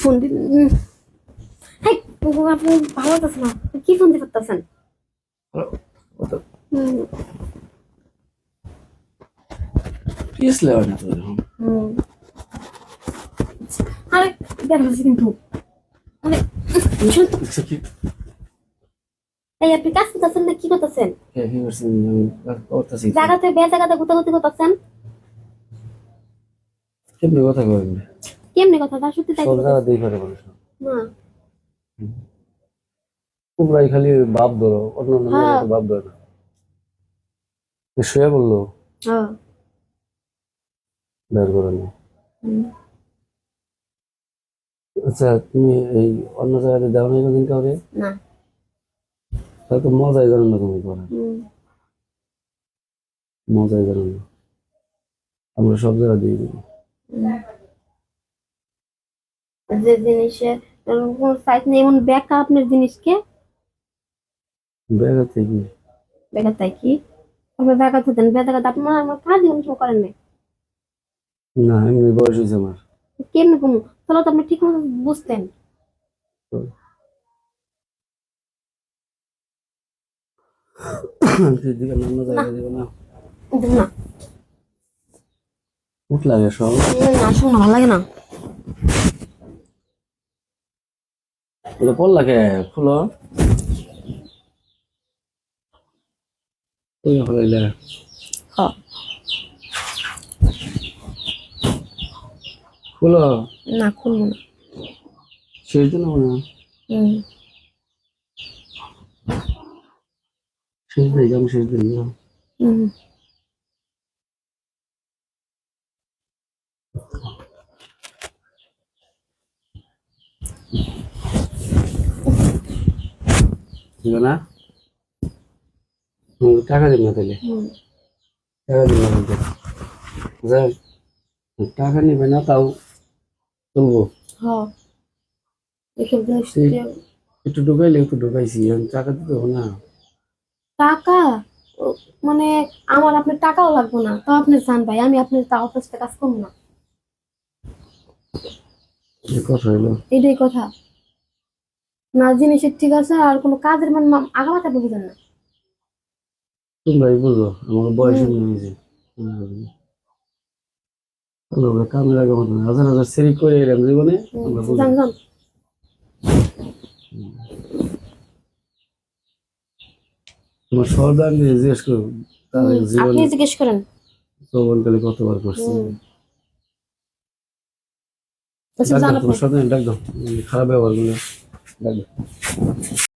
Phone দিন high আপনি ভালো আছেন না? কি ফোন দিতে পারতেছেন পিস লেওয়া না তো আরে দেখা কিন্তু আরে শুনুন তো, এই আপনি কাজ করতেছেন না কি করতেছেন? করছেন আমি জায়গাতে বে জায়গাতে গুতাগুতি করতেছেন? কেমনি কথা কবেন কেমনি কথা? তা সত্যি তাই জায়গা দিয়ে করে বলিস না। তোমরাই খালি বাপ ধরো অন্য অন্য বাপ ধরে না। শুয়ে বলল? হ্যাঁ। বের করে নি। আচ্ছা তুমি এই অন্য জায়গাতে দেও না কোনদিন কাউকে? না। তাহলে তো মজাই জানো না তুমি করে মজাই জানো না। আমরা সব জায়গা দিয়ে দিই যে জিনিসে সাইজ নেই এমন ব্যাকা আপনার জিনিসকে? ব্যাগা থেকে। ব্যাগা তাই কি? আপনি ব্যাগা দেন ব্যাগা আপনার আমার কাজই সময় করেন না এমনি বয়স হয়েছে আমার। কেমনে কম? তাহলে তো আপনি ঠিক মতো বুঝতেন। না। উঠ লাগে সব। না শোনা ভালো লাগে না। এটা পড়লা কে? খুলো। ওই হলাইলে হ্যাঁ খুলো। না খুলবো না। সেই জন্য মনে হয়। হুম। শেষ দিই আমি শেষ না? হুম। দিবে না? টাকা দিন না তাহলে টাকা দিন না যাই টাকা নিবে না তাও তুলবো। একটু ঢুকাইলে একটু ঢুকাইছি আমি টাকা দিতে হবে না। টাকা? মানে আমার আপনার টাকাও লাগবে না। তাও আপনি জান ভাই আমি আপনার তা অফিসে কাজ করব না। কথা হইল? এটাই কথা। না জিনিসের ঠিক আছে আর কোনো কাজের মানে আগামাতে আপনি বুঝেন না। তোমরাই বুঝো আমার বয়স হয়েছে আমরা কামে লাগা হাজার হাজার সেরি করে এলাম জীবনে আমরা বুঝি। জান জান তোমার সর্দার নিয়ে জিজ্ঞেস করো তার জীবন আপনি জিজ্ঞেস করেন। যৌবনকালে কতবার করছে। আচ্ছা তোমার সর্দার ডাক দাও খারাপ ব্যবহারগুলো ডাক দাও